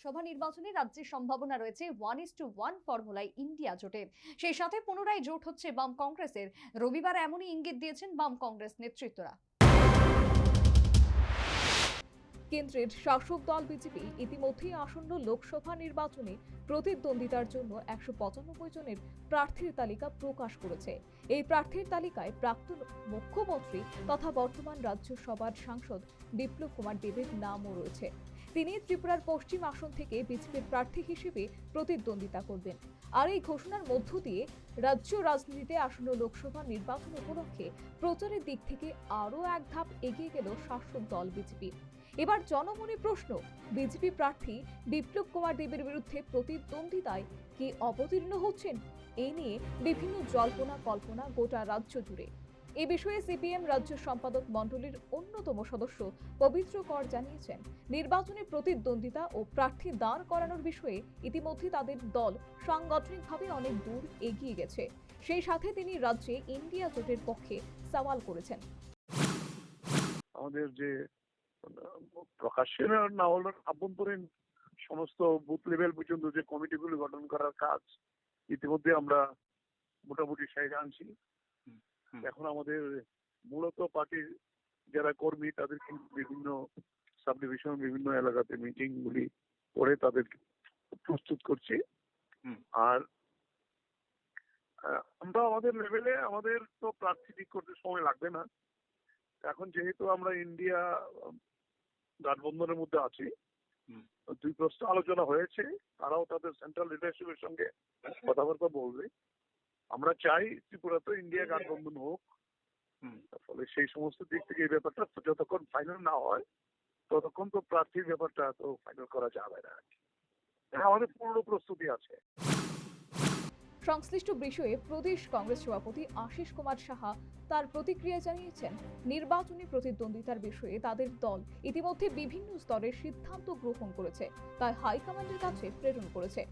লোকসভা নির্বাচনে রাজ্যের সম্ভাবনা রয়েছে ওয়ান ইস টু ওয়ান ফর্মুলায় ইন্ডিয়া জোটের সেই সাথে পুনরায় জোট হচ্ছে বাম কংগ্রেসের। রবিবার এমনই ইঙ্গিত দিয়েছেন বাম কংগ্রেস নেতৃত্বরা। কেন্দ্রের শাসক দল বিজেপি ইতিমধ্যেই আসন্ন লোকসভা নির্বাচনে প্রতিদ্বন্দ্বিতার জন্য একশো পঁচানব্বই জনের প্রার্থীর তালিকা প্রকাশ করেছে। এই প্রার্থীর তালিকায় প্রাক্তন মুখ্যমন্ত্রী তথা বর্তমান রাজ্যসভার সাংসদ বিপ্লব কুমার দেবের নামও রয়েছে। তিনি ত্রিপুরার পশ্চিম আসন থেকে বিজেপির প্রার্থী হিসেবে প্রতিদ্বন্দ্বিতা করবেন। আর এই ঘোষণার মধ্য দিয়ে রাজ্য রাজনীতিতে আসন্ন লোকসভা নির্বাচন উপলক্ষে প্রচারের দিক থেকে আরও এক ধাপ এগিয়ে গেল শাসক দল বিজেপি। এবার জনমনে প্রশ্ন, বিজেপি প্রার্থী বিপ্লব কুমার দেবের বিরুদ্ধে প্রতিদ্বন্দ্বিতায় কি অবতীর্ণ হচ্ছেন? এই নিয়ে বিভিন্ন জল্পনা কল্পনা গোটা রাজ্য জুড়ে। এ বিষয়ে সিপিএম রাজ্য সম্পাদক মণ্ডলীর অন্যতম সদস্য পবিত্র কর জানিয়েছেন, নির্বাচনে প্রতিদ্বন্দ্বিতা ও প্রার্থী দাঁড় করানোর বিষয়ে ইতিমধ্যে তাদের দল সাংগঠনিকভাবে অনেক দূর এগিয়ে গেছে সেই সাথে তিনি রাজ্যে ইন্ডিয়া জোটের পক্ষে সওয়াল করেছেন আমাদের যে প্রকাশ্যে না হলে আভ্যন্তরীণ সমস্ত বুথ লেভেল পর্যন্ত যে কমিটিগুলি গঠন করার কাজ, ইতিমধ্যে আমরা মোটামুটি সাইডে আনছি। এখন আমাদের মূলত পার্টির যারা কর্মী তাদেরকে বিভিন্ন সাব ডিভিশন বিভিন্ন এলাকাতে মিটিং গুলি করে তাদের প্রস্তুত করছি। আর আমরা আমাদের লেভেলে আমাদের তো প্রার্থী ঠিক করতে সময় লাগবে না। এখন যেহেতু আমরা ইন্ডিয়া গাঠবন্ধনের মধ্যে আছি দুই প্রশ্ন আলোচনা হয়েছে তারাও তাদের সেন্ট্রাল লিডারশিপের সঙ্গে কথাবার্তা বলবে। আমরা চাই ত্রিপুরাতে ইন্ডিয়া গঠবন্ধন হোক হুম। ফলে সেই সমস্ত দিক থেকে এই ব্যাপারটা যতক্ষণ ফাইনাল না হয় ততক্ষণ তো প্রার্থীর ব্যাপারটা তো ফাইনাল করা যাবে না আর কি। আমাদের পূর্ণ প্রস্তুতি আছে সংশ্লিষ্ট বিষয়ে প্রদেশ কংগ্রেস সভাপতি আশিস কুমার সাহা তার প্রতিক্রিয়া জানিয়েছেন। নির্বাচনী প্রতিদ্বন্দ্বিতার বিষয়ে তাদের দল ইতিমধ্যে বিভিন্ন স্তরের সিদ্ধান্ত গ্রহণ করেছে, তাই হাইকমান্ডের কাছে প্রেরণ করেছে।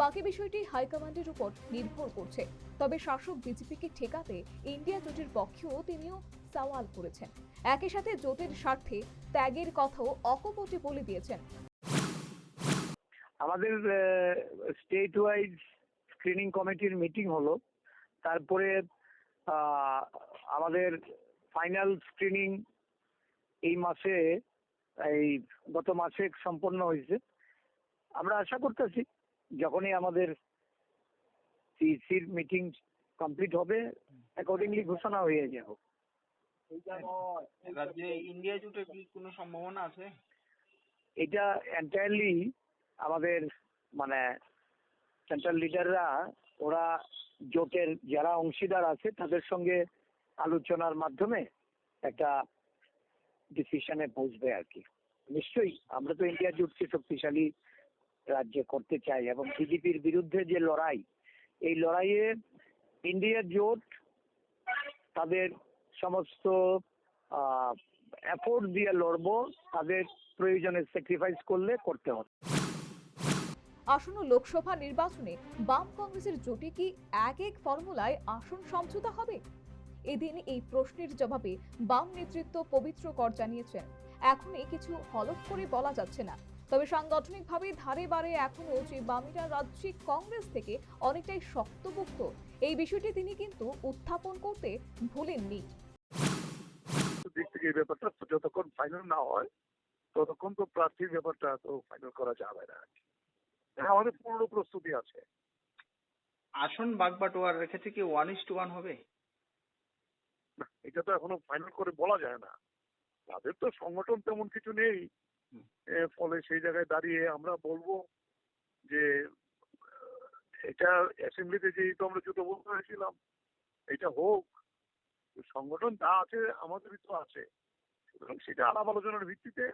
বাকি বিষয়টি হাইকমান্ডের উপর নির্ভর করছে। তবে শাসক বিজেপিকে ঠেকাতে ইন্ডিয়া জোটের পক্ষেও তিনিও সওয়াল করেছেন। একই সাথে জোটের স্বার্থে ত্যাগের কথাও অকপটে বলে দিয়েছেন। আমাদের স্টেট ওয়াইজ স্ক্রিনিং কমিটির মিটিং হলো। তারপরে আমাদের ফাইনাল স্ক্রিনিং এই মাসে এই গত মাসে সম্পন্ন হয়েছে। আমরা আশা করতেছি যখনই আমাদের সিসির মিটিং কমপ্লিট হবে অ্যাকর্ডিংলি ঘোষণা হয়ে যাবে। রাজ্যে ইন্ডিয়া জোটের কি কোনো সম্ভাবনা আছে? এটা এন্টায়ারলি আমাদের মানে সেন্ট্রাল লিডাররা ওরা জোটের যারা অংশীদার আছে, তাদের সঙ্গে আলোচনার মাধ্যমে একটা ডিসিশনে পৌঁছবে আর কি। নিশ্চয়ই আমরা তো ইন্ডিয়া জোটকে শক্তিশালী রাজ্যে করতে চাই এবং বিজেপির বিরুদ্ধে যে লড়াই, এই লড়াইয়ে ইন্ডিয়া জোট তাদের সমস্ত এফোর্ট দিয়ে লড়বো, তাদের প্রয়োজনে স্যাক্রিফাইস করলে করতে হবে। আসন্ন লোকসভা নির্বাচনে বাম কংগ্রেসের জোটে কি এক এক ফর্মুলায় আসন সমঝোতা হবে? এদিন এই প্রশ্নের জবাবে বাম নেতৃত্ব পবিত্র কর জানিয়েছেন। এখনই কিছু হলফ করে বলা যাচ্ছে না। তবে সাংগঠনিকভাবে ধারে বারে এখনও যে বামেরা রাজ্যিক কংগ্রেস থেকে অনেকটাই শক্তপোক্ত, এই বিষয়টি তিনি কিন্তু উত্থাপন করতে ভুলেননি। দিক থেকে ব্যাপারটা যতক্ষণ ফাইনাল না হয়, ততক্ষণ তো প্রার্থীর ব্যাপারটা তো ফাইনাল করা যাবে না আর কি। হ্যাঁ, আমাদের পূর্ণ প্রস্তুতি আছে। আসন বাগবাটোয়ার রেখেছে কি ওয়ান ইস টু ওয়ান হবে? এটা তো এখনও ফাইনাল করে বলা যায় না। তাদের তো সংগঠন তেমন কিছু নেই। ফলে সেই জায়গায় দাঁড়িয়ে আমরা বলব যে এটা অ্যাসেম্বলিতে যেহেতু আমরা জোটবদ্ধ হয়েছিলাম এটা হোক সংগঠন যা আছে আমাদেরই তো আছে। সুতরাং সেটা আলাপ আলোচনার ভিত্তিতে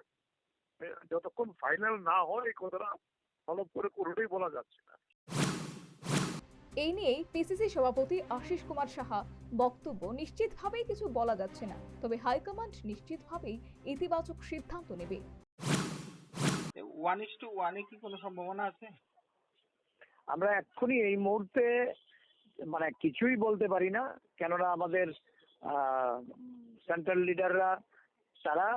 যতক্ষণ ফাইনাল না হয় এই কথাটা ফলো করে কোনোটাই বলা যাচ্ছে না। এই নিয়েই পিসিসি সভাপতি আশিস কুমার সাহা বক্তব্য নিশ্চিতভাবেই কিছু বলা যাচ্ছে না তবে হাইকমান্ড নিশ্চিতভাবেই ইতিবাচক সিদ্ধান্ত নেবে। ওয়ান ইস টু ওয়ানে কি কোনো সম্ভাবনা আছে? আমরা এক্ষুনি এই মুহূর্তে মানে কিছুই বলতে পারি না কেননা আমাদের সেন্ট্রাল লিডাররা তারা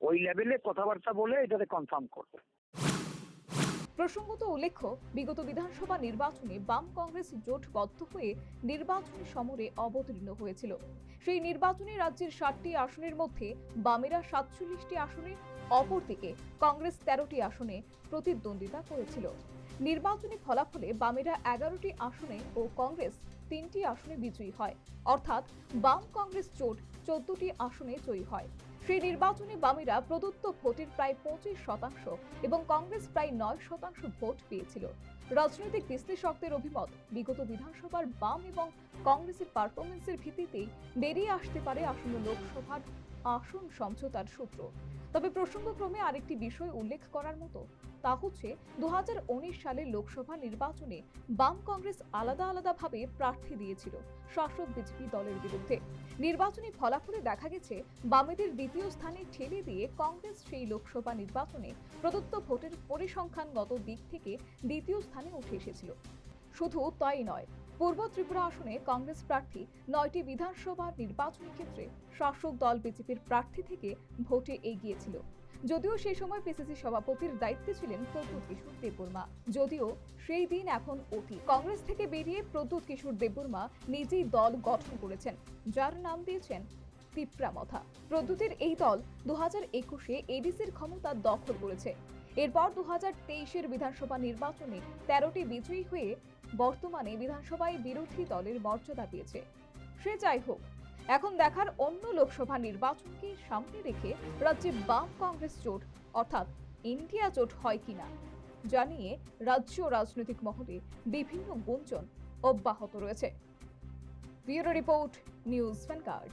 ওই লেভেলে কথাবার্তা বলে এটাতে কনফার্ম করবে। প্রসঙ্গত উল্লেখ্য, বিগত বিধানসভা নির্বাচনে বাম কংগ্রেস জোটবদ্ধ হয়ে নির্বাচনী সমরে অবতীর্ণ হয়েছিল। সেই নির্বাচনে রাজ্যের ষাটটি আসনের মধ্যে বামেরা সাতচল্লিশটি আসনে, অপরদিকে কংগ্রেস তেরোটি আসনে প্রতিদ্বন্দ্বিতা করেছিল। নির্বাচনী ফলাফলে বামেরা এগারোটি আসনে ও কংগ্রেস তিনটি আসনে বিজয়ী হয়। অর্থাৎ বাম কংগ্রেস জোট চোদ্দটি আসনে জয়ী হয়। সেই নির্বাচনে বামীরা প্রদত্ত ভোটের প্রায় পঁচিশ শতাংশ এবং কংগ্রেস প্রায় নয় শতাংশ ভোট পেয়েছিল। রাজনৈতিক বিশ্লেষকদের অভিমত, বিগত বিধানসভার বাম এবং কংগ্রেসের পারফরমেন্সের ভিত্তিতেই বেরিয়ে আসতে পারে আসন্ন লোকসভার আসন সমঝোতার সূত্র। তবে প্রসঙ্গক্রমে আরেকটি বিষয় উল্লেখ করার মতো, তা হচ্ছে দু সালের লোকসভা নির্বাচনে বাম কংগ্রেস আলাদা আলাদাভাবে প্রার্থী দিয়েছিল শাসক বিজেপি দলের বিরুদ্ধে। নির্বাচনী ফলাফলে দেখা গেছে, বামেদের দ্বিতীয় স্থানে ঠেলে দিয়ে কংগ্রেস সেই লোকসভা নির্বাচনে প্রদত্ত ভোটের পরিসংখ্যানগত দিক থেকে দ্বিতীয় স্থানে উঠে এসেছিল। শুধু তাই নয় পূর্ব ত্রিপুরা আসনে কংগ্রেস প্রার্থী নয়টি বিধানসভা নির্বাচনী ক্ষেত্রে শাসক দল বিজেপির প্রার্থী থেকে ভোটে এগিয়েছিল। যদিও সেই সময় পিসিসি সভাপতির দায়িত্বে ছিলেন প্রদ্যুৎ কিশোর দেববর্মা। যদিও সেই দিন এখন অতীত। কংগ্রেস থেকে বেরিয়ে প্রদ্যুৎ কিশোর দেববর্মা নিজেই দল গঠন করেছেন, যার নাম দিয়েছেন তিপ্রামথা প্রদ্যুতের এই দল দু হাজার একুশে এডিসির ক্ষমতা দখল করেছে। এরপর দু হাজার তেইশের বিধানসভা নির্বাচনে তেরোটি বিজয়ী হয়ে বর্তমানে বিধানসভায় বিরোধী দলের মর্যাদা পেয়েছে। সে যাই হোক, এখন দেখার অন্য লোকসভা নির্বাচনকে সামনে রেখে রাজ্যে বাম কংগ্রেস জোট, অর্থাৎ ইন্ডিয়া জোট হয় কিনা জানিয়ে রাজ্য রাজনৈতিক মহলে বিভিন্ন গুঞ্জন অব্যাহত রয়েছে। Bureau report, news vanguard